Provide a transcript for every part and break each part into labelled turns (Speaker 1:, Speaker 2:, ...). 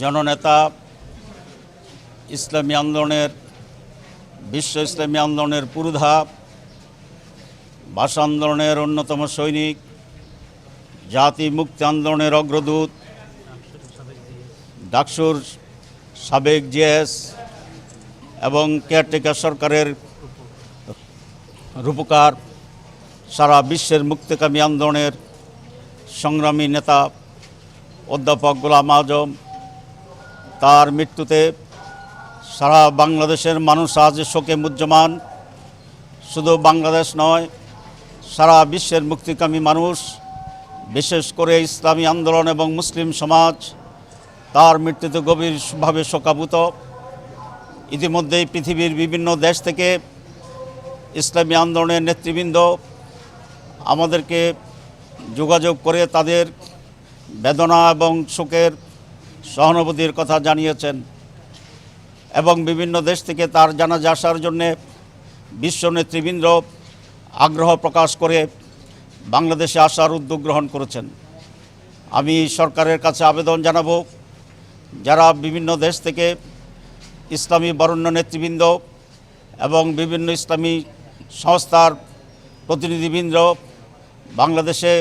Speaker 1: জননেতা ইসলামী আন্দোলনের, বিশ্ব ইসলামী আন্দোলনের পুরোধা ভাষা আন্দোলনের অন্যতম সৈনিক, জাতি মুক্তি আন্দোলনের অগ্রদূত, ডাকসুর সাবেক জিএস এবং কেয়ারটেকার সরকারের রূপকার, সারা বিশ্বের মুক্তিকামী আন্দোলনের সংগ্রামী নেতা, অধ্যাপক গোলাম আজম তার মৃত্যুতে সারা বাংলাদেশের মানুষ আজ শোকে মুজ্জমান। শুধু বাংলাদেশ নয়, সারা বিশ্বের মুক্তিকামী মানুষ, বিশেষ করে ইসলামী আন্দোলন এবং মুসলিম সমাজ, তার মৃত্যুতে গভীরভাবে শোকাভূত ইতিমধ্যেই পৃথিবীর বিভিন্ন দেশ থেকে ইসলামী আন্দোলনের নেতৃবৃন্দ আমাদেরকে যোগাযোগ করে তাদের বেদনা এবং শোকের সহানুভূতির কথা জানিয়েছেন এবং বিভিন্ন দেশ থেকে তার জানাজা আসার জন্যে বিশ্ব নেতৃবৃন্দ আগ্রহ প্রকাশ করে বাংলাদেশে আসার উদ্যোগ গ্রহণ করেছেন। আমি সরকারের কাছে আবেদন জানাব, যারা বিভিন্ন দেশ থেকে ইসলামী বরণ্য নেতৃবৃন্দ এবং বিভিন্ন ইসলামী সংস্থার প্রতিনিধিবৃন্দ বাংলাদেশে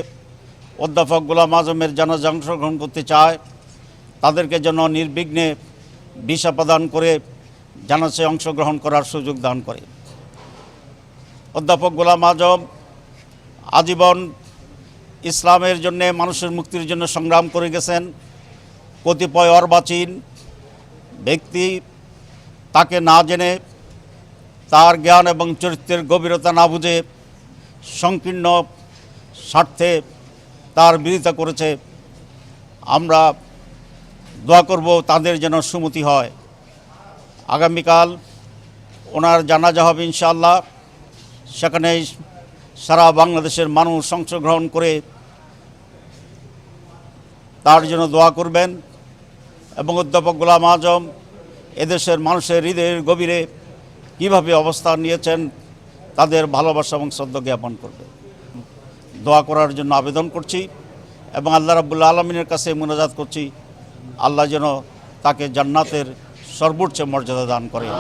Speaker 1: অধ্যাপক গোলাম আজমের জানাজা অংশগ্রহণ করতে চায় তাদেরকে যেন নির্বিঘ্নে ভিসা প্রদান করে জানাজে অংশগ্রহণ করার সুযোগ দান করে। অধ্যাপক গোলাম আজম আজীবন ইসলামের জন্য, মানুষের মুক্তির জন্য সংগ্রাম করে গেছেন। কতিপয় অর্বাচীন ব্যক্তি তাকে না জেনে, তার জ্ঞান এবং চরিত্রের গভীরতা না বুঝে, সংকীর্ণ স্বার্থে তার বিরোধিতা করেছে। আমরা দোয়া করব তাদের যেন সুমতি হয়। আগামীকাল ওনার জানাজা হবে ইনশাআল্লাহ। সেখানে সারা বাংলাদেশের মানুষ অংশগ্রহণ করে তার জন্য দোয়া করবেন। এবং অধ্যাপক গোলাম আজম, এদেশের মানুষের হৃদয়ের গভীরে কীভাবে অবস্থান নিয়েছেন তাদের ভালোবাসা এবং শ্রদ্ধা জ্ঞাপন করবে। দোয়া করার জন্য আবেদন করছি এবং আল্লাহ রাবুল্লা আলমিনের কাছে মোনাজাত করছি। আল্লাহ যেন তাকে জান্নাতের সর্বোচ্চ মর্যাদা দান করে।